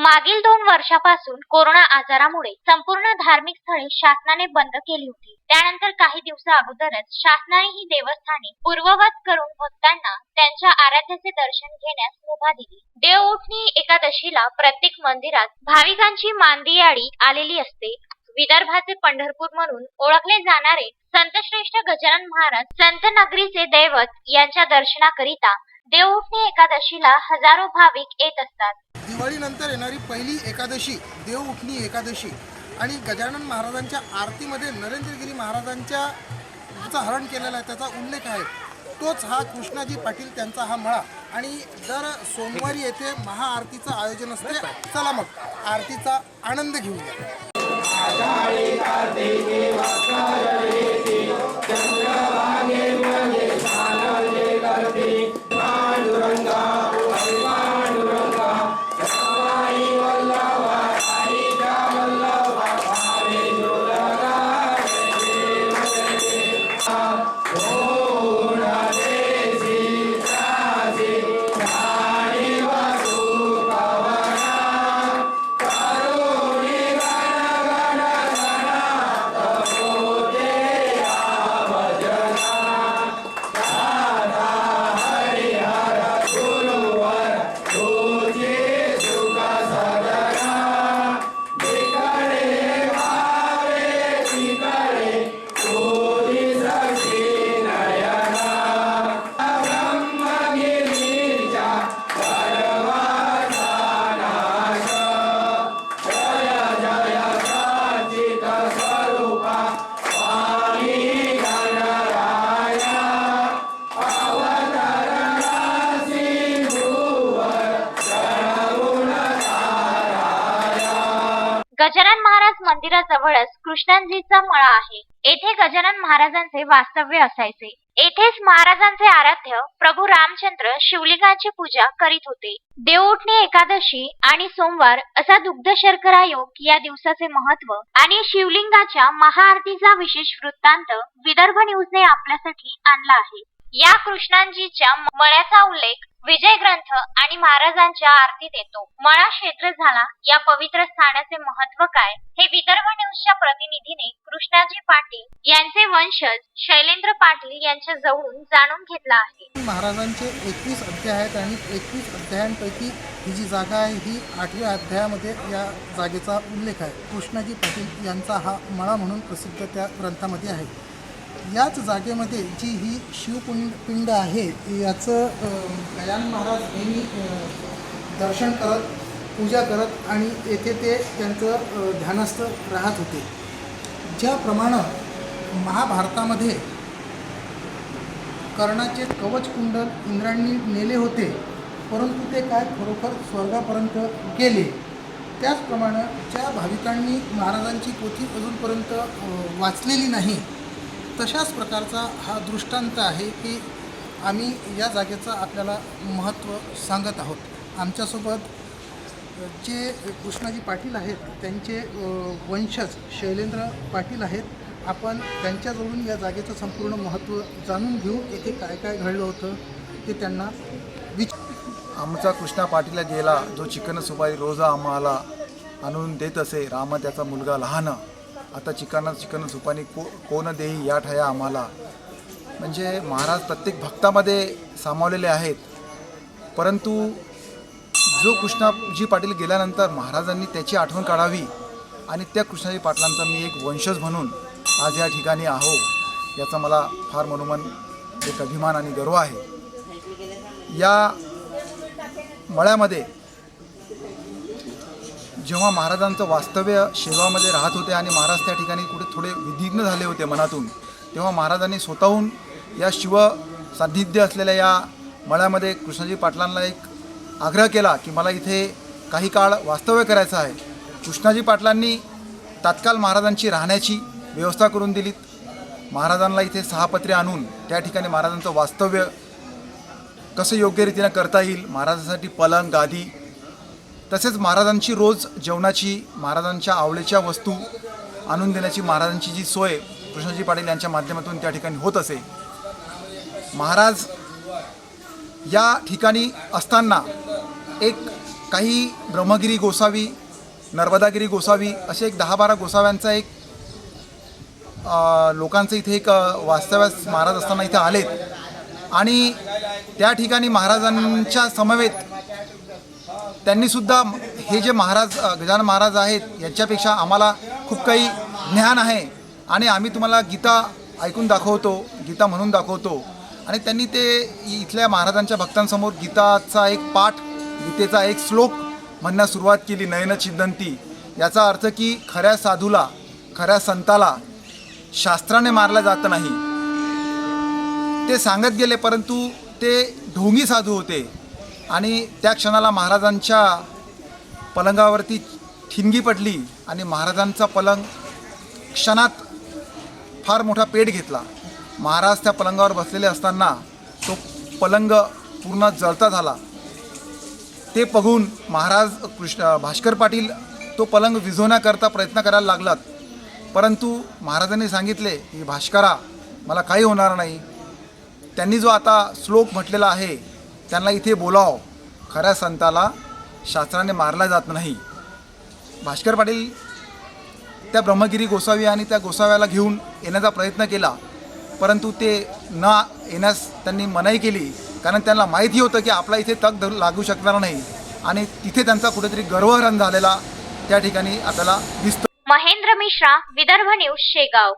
मागील दोन वर्षापासून कोरोना आजारामुळे संपूर्ण धार्मिक स्थळे शासनाने बंद केली होती. त्यानंतर काही दिवसा अगोदरच शासनाने ही देवस्थाने पूर्ववत करून भक्तांना त्यांच्या आराध्याचे दर्शन घेण्यास मुभा दिली. देवउठणी एकादशीला प्रत्येक मंदिरात भाविकांची मांदियाळी आलेली असते. विदर्भाचे पंढरपूर म्हणून ओळखले जाणारे संतश्रेष्ठ गजानन महाराज संत नगरीचे दैवत यांच्या दर्शनाकरिता देवउठणी एकादशीला हजारो भाविक येत असतात. दिवाळीनंतर येणारी पहिली एकादशी देव उठणी एकादशी. आणि गजानन महाराजांच्या आरतीमध्ये नरेंद्रगिरी महाराजांच्या चं हरण केलेला आहे त्याचा उल्लेख आहे. तोच हा कृष्णाजी पाटील त्यांचा हा मळा. आणि दर सोमवारी येथे महाआरतीचं आयोजन असते. चला मग आरतीचा आनंद घेऊया. गजानन महाराज मंदिराजवळच कृष्णांजीचा मळा आहे. येथे गजानन महाराजांचे वास्तव्य असायचे. येथेच महाराजांचे आराध्य प्रभू रामचंद्र शिवलिंगाची पूजा करीत होते. देवउठणी एकादशी आणि सोमवार असा दुग्ध शर्करा योग या दिवसाचे महत्त्व आणि शिवलिंगाच्या महाआरतीचा विशेष वृत्तांत विदर्भ न्यूजने आपल्यासाठी आणला आहे. या कृष्णांजीच्या मळ्याचा उल्लेख विजय ग्रंथ आणि महाराजांच्या आरतीत येतो. मळा क्षेत्र झाला. या पवित्र स्थानाचे महत्त्व काय? हे विदर्भ न्यूजच्या प्रतिनिधीने कृष्णाजी पाटील यांचे वंशज शैलेंद्र पाटील यांच्या जवळून जाणून घेतला आहे. महाराजांचे एकवीस अध्याय आहेत आणि एकवीस अध्यायांपैकी ही जी जागा आहे ही आठव्या अध्यायामध्ये या जागेचा उल्लेख आहे. कृष्णाजी पाटील यांचा हा मळा म्हणून प्रसिद्ध त्या ग्रंथामध्ये आहे. याच जागेमध्ये जी ही शिवपिंड पिंड आहे याचं गयान महाराज यांनी दर्शन करत पूजा करत आणि येथे ते त्यांचं ध्यानस्थ राहत होते. ज्याप्रमाणे महाभारतामध्ये कर्णाचे कवच कुंडल इंद्रांनी नेले होते परंतु ते काय खरोखर स्वर्गापर्यंत गेले? त्याचप्रमाणे ज्या भाविकांनी महाराजांची पोथी अजूनपर्यंत वाचलेली नाही तशाच प्रकारचा हा दृष्टांत आहे की आम्ही या जागेचं आपल्याला महत्त्व सांगत आहोत. आमच्यासोबत जे कृष्णाजी पाटील आहेत त्यांचे वंशज शैलेंद्र पाटील आहेत. आपण त्यांच्याजवळून या जागेचं संपूर्ण महत्त्व जाणून घेऊ येथे काय काय घडलं होतं ते त्यांना विच आमचा कृष्णा पाटील गेला जो चिकन सुपारी रोज आम्हाला आणून देत असे राम त्याचा मुलगा लहान आता चिकन चिकन सुपानी को कोण देही या ठया आम्हाला. म्हणजे महाराज प्रत्येक भक्तामध्ये सामावलेले आहेत. परंतु जो कृष्णाजी पाटील गेल्यानंतर महाराजांनी त्याची आठवण काढावी आणि त्या कृष्णाजी पाटलांचा मी एक वंशज म्हणून आज या ठिकाणी आहो याचा मला फार मनोमन एक अभिमान आणि गर्व आहे. या मळ्यामध्ये जेव्हा महाराजांचं वास्तव्य शेगावमध्ये राहत होते आणि महाराज त्या ठिकाणी कुठे थोडे विधिग्न झाले होते मनातून तेव्हा महाराजांनी स्वतःहून या शिव सान्निध्य असलेल्या या मळ्यामध्ये कृष्णाजी पाटलांना एक आग्रह केला की मला इथे काही काळ वास्तव्य करायचं आहे. कृष्णाजी पाटलांनी तात्काळ महाराजांची राहण्याची व्यवस्था करून दिलीत. महाराजांना इथे सहा पत्रे आणून त्या ठिकाणी महाराजांचं वास्तव्य कसं योग्यरीतीनं करता येईल महाराजांसाठी पलंग गादी तसेच महाराजांची रोज जेवणाची महाराजांच्या आवडीच्या वस्तू आणून देण्याची महाराजांची जी सोय कृष्णजी पाटील यांच्या माध्यमातून त्या ठिकाणी होत असे. महाराज या ठिकाणी असताना एक काही ब्रह्मगिरी गोसावी नर्मदागिरी गोसावी असे एक दहा बारा गोसाव्यांचा एक लोकांचं इथे एक वास्तव्यास महाराज असताना इथे आलेत. आणि त्या ठिकाणी महाराजांच्या समवेत त्यांनीसुद्धा हे जे महाराज गजान गजानन महाराज आहेत यांच्यापेक्षा आम्हाला खूप काही ज्ञान आहे. आणि आम्ही तुम्हाला गीता ऐकून दाखवतो गीता म्हणून दाखवतो. आणि त्यांनी ते इथल्या महाराजांच्या भक्तांसमोर गीताचा एक पाठ गीतेचा एक श्लोक म्हणण्यास सुरुवात केली नयन छिद्दंती याचा अर्थ की खऱ्या साधूला खऱ्या संताला शास्त्राने मारलं जात नाही. ते सांगत गेले परंतु ते ढोंगी साधू होते. आणि त्या क्षणाला महाराजांच्या पलंगावरती ठिणगी पडली आणि महाराजांचा पलंग क्षणात फार मोठा पेट घेतला. महाराज त्या पलंगावर बसलेले असताना तो पलंग पूर्ण जळता झाला. ते बघून महाराज कृष्ण भास्कर पाटील तो पलंग विझवण्याकरता प्रयत्न करायला लागलात. परंतु महाराजांनी सांगितले की भास्करा मला काही होणार नाही. त्यांनी जो आता श्लोक म्हटलेला आहे त्यांना इथे बोलाव. खऱ्या संताला शास्त्राने मारला जात नाही. भास्कर पाटील त्या ब्रह्मगिरी गोसावी आणि त्या गोसाव्याला घेऊन येण्याचा प्रयत्न केला. परंतु ते न येण्यास त्यांनी मनाई केली. कारण त्यांना माहिती होतं की आपला इथे तग धरू लागू शकणार नाही. आणि तिथे त्यांचा कुठेतरी गर्वहरण झालेला त्या ठिकाणी आपल्याला दिसतो. महेंद्र मिश्रा विदर्भ न्यूज शेगाव.